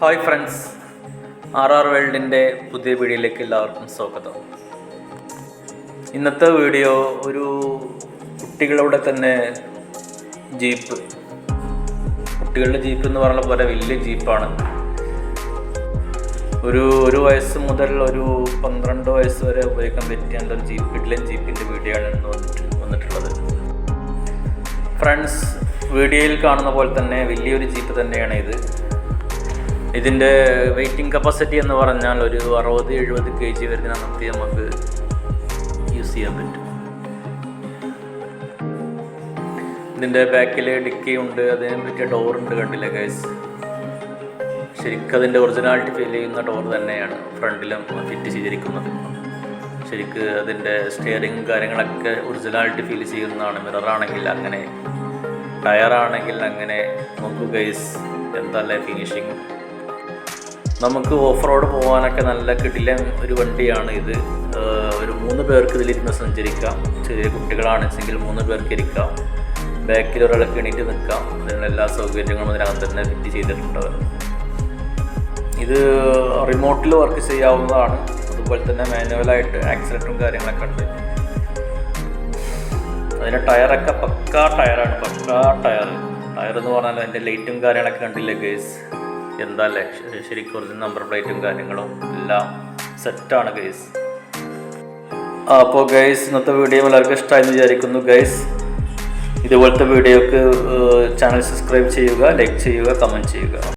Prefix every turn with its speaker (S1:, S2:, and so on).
S1: Hi friends. R R വേൾഡിന്റെ പുതിയ വീഡിയോയിലേക്ക് എല്ലാവർക്കും സ്വാഗതം. ഇന്നത്തെ വീഡിയോ ഒരു കുട്ടികളുടെ തന്നെ ജീപ്പ്. കുട്ടികളുടെ ജീപ്പ് എന്ന് പറഞ്ഞ പോലെ വലിയ ജീപ്പാണ്. ഒരു ഒരു വയസ്സ് മുതൽ ഒരു പന്ത്രണ്ട് വയസ്സ് വരെ ഉപയോഗിക്കാൻ പറ്റിയ ഒരു ജീപ്പ് ഇഡ്ലൻ ജീപ്പിന്റെ വീഡിയോ ആണ് വന്നിട്ട് വന്നിട്ടുള്ളത്. ഫ്രണ്ട്സ് വീഡിയോയിൽ കാണുന്ന പോലെ തന്നെ വലിയൊരു ജീപ്പ് തന്നെയാണ് ഇത് ഇതിന്റെ വെയ്റ്റിംഗ് കപ്പാസിറ്റി എന്ന് പറഞ്ഞാൽ ഒരു അറുപത് എഴുപത് കെ ജി വരുന്ന നമുക്ക് നമുക്ക് യൂസ് ചെയ്യാൻ പറ്റും. ഇതിന്റെ ബാക്കിൽ ഡിക്കി ഉണ്ട് അതിന് പറ്റിയ ഡോറുണ്ട് കണ്ടില്ല ഗൈസ് ശരിക്കും അതിന്റെ ഒറിജിനാലിറ്റി ഫീൽ ചെയ്യുന്ന ഡോർ തന്നെയാണ് ഫ്രണ്ടിലും ഫിറ്റ് ചെയ്തിരിക്കുന്നത്. ശരിക്ക് അതിന്റെ സ്റ്റിയറിങ് കാര്യങ്ങളൊക്കെ ഒറിജിനാലിറ്റി ഫീൽ ചെയ്യുന്നതാണ്. മിററാണെങ്കിൽ അങ്ങനെ ടയറാണെങ്കിൽ അങ്ങനെ. നോക്കൂ ഗൈസ് എന്തല്ലേ ഫിനിഷിങ് നമുക്ക് ഓഫ് റോഡ് പോകാനൊക്കെ നല്ല കിടിലൻ ഒരു വണ്ടിയാണ് ഇത്. ഒരു മൂന്ന് പേർക്ക് ഇതിലിരുന്ന് സഞ്ചരിക്കാം. ചെറിയ കുട്ടികളാണെച്ചെങ്കിൽ മൂന്ന് പേർക്ക് ഇരിക്കാം. ബാക്കിൽ ഒരാളൊക്കെ എണീറ്റ് നിൽക്കാം. അതിനുള്ള എല്ലാ സൗകര്യങ്ങളും ഇതിനകത്ത് തന്നെ ഫിറ്റ് ചെയ്തിട്ടുണ്ട് ഇത് റിമോട്ടിൽ വർക്ക് ചെയ്യാവുന്നതാണ്. അതുപോലെ തന്നെ മാനുവലായിട്ട് ആക്സിഡന്റും കാര്യങ്ങളൊക്കെ ഉണ്ട്. അതിന്റെ ടയറൊക്കെ പക്കാ ടയറാണ്. പക്കാ ടയർ ടയർ എന്ന് പറഞ്ഞാൽ അതിന്റെ ലൈറ്റും കാര്യങ്ങളൊക്കെ കണ്ടില്ലേ ഗേസ്? എന്താ ശരിക്കും ഒറിജിനൽ നമ്പർ പ്ലേറ്റും കാര്യങ്ങളും എല്ലാം സെറ്റാണ് ഗൈസ് അപ്പോൾ ഗൈസ് ഇന്നത്തെ വീഡിയോ എല്ലാവർക്കും ഇഷ്ടമായെന്ന് വിചാരിക്കുന്നു ഗൈസ് ഇതുപോലത്തെ വീഡിയോക്ക് ചാനൽ സബ്സ്ക്രൈബ് ചെയ്യുക ലൈക്ക് ചെയ്യുക കമന്റ് ചെയ്യുക.